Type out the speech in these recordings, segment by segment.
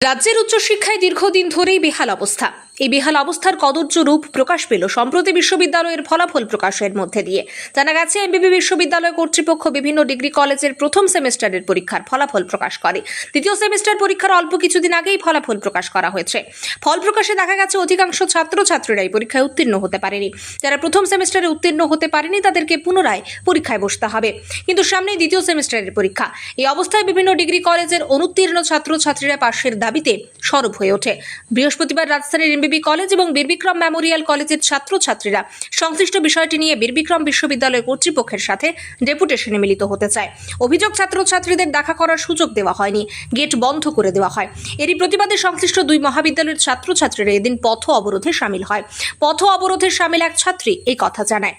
রাজ্যের উচ্চশিক্ষায় দীর্ঘদিন ধরেই বেহাল অবস্থা। এই বেহাল অবস্থার কদর্য রূপ প্রকাশ পেল সম্প্রতি বিশ্ববিদ্যালয়ের ফলাফল প্রকাশের মধ্যে দিয়ে। জানা গেছে, এমবিবি বিশ্ববিদ্যালয় কর্তৃপক্ষ বিভিন্ন ডিগ্রি কলেজের প্রথম সেমেস্টারের পরীক্ষার ফলাফল প্রকাশ করে। দ্বিতীয় সেমিস্টার পরীক্ষার অল্প কিছুদিন আগেই ফলাফল প্রকাশ করা হয়েছে। ফল প্রকাশে দেখা গেছে, অধিকাংশ ছাত্রছাত্রীরাই পরীক্ষায় উত্তীর্ণ হতে পারেনি। যারা প্রথম সেমিস্টারে উত্তীর্ণ হতে পারেনি, তাদেরকে পুনরায় পরীক্ষায় বসতে হবে। কিন্তু সামনেই দ্বিতীয় সেমিস্টারের পরীক্ষা। এই অবস্থায় বিভিন্ন ডিগ্রি কলেজের অনুত্তীর্ণ ছাত্রছাত্রীরা পাশের দাবিতে সরব হয়ে ওঠে। বৃহস্পতিবার রাজধানীর এমবিবি কলেজ এবং বীরবিক্রম মেমোরিয়াল কলেজের ছাত্রছাত্রীরা সংশ্লিষ্ট বিষয়টি নিয়ে বীরবিক্রম বিশ্ববিদ্যালয় কর্তৃপক্ষের সাথে ডেপুটেশনে মিলিত হতে চায়। অভিযোগ, ছাত্রছাত্রীদের দেখা করার সুযোগ দেওয়া হয়নি। গেট বন্ধ করে দেওয়া হয়। এরই প্রতিবাদে সংশ্লিষ্ট দুই মহাবিদ্যালয়ের ছাত্রছাত্রীরা এদিন পথ অবরোধে সামিল হয়। পথ অবরোধে সামিল এক ছাত্রী এই কথা জানায়।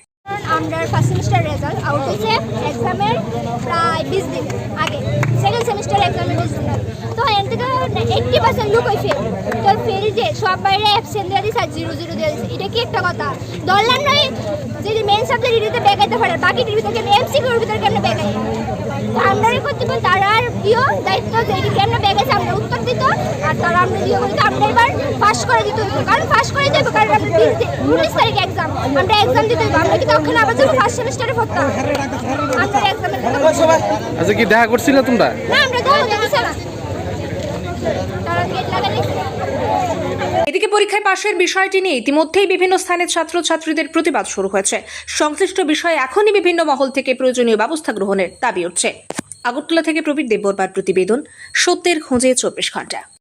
আমরা ফার্স্ট সেমিস্টার রেজাল্ট আউট হয়েছে এক্সামের প্রায় বিশ দিন আগে। সেকেন্ড সেমিস্টার এক্সামের বিশ তো এর থেকে এইট্টি পার্সেন্ট লোক ওই ফেল তো ফেল যে সব বাইরে অ্যাবসেন্ট দিয়ে দিচ্ছে আর জিরো জিরো দিয়ে দিচ্ছে এটা কি একটা কথা? ধরলাম নয় যদি মেন সাবজেক্ট ইডিতে বেগাইতে পারে বাকি টিভিতে কেন এমসিকিউর ভিতরে কেন বেগাই তো আমরা করতে পারি তারা আর প্রিয় দায়িত্ব যে এটি কেন বেগাইছে আমরা উত্তর দিত আর তারা আমরা দিয়ে করতে আমরা এবার পাস করে দিতে কারণ পাস করে দিতে কারণ আমরা উনিশ তারিখ এক্সাম আমরা এক্সাম দিতে হইব আমরা কি তখন আবার ফার্স্ট সেমিস্টারে পড়তাম? আমরা এক্সামের আচ্ছা কি দেখা করছিল তোমরা? না আমরা দিছে না। তারা গেট লাগালে এদিকে পরীক্ষায় পাশের বিষয়টি নিয়ে ইতিমধ্যেই বিভিন্ন স্থানে ছাত্রছাত্রীদের প্রতিবাদ শুরু হয়েছে। সংশ্লিষ্ট বিষয়ে এখনই বিভিন্ন মহল থেকে প্রয়োজনীয় ব্যবস্থা গ্রহণের দাবি উঠছে। আগরতলা থেকে প্রবীর দেববর্মার প্রতিবেদন, সত্যের খোঁজে চব্বিশ ঘণ্টা।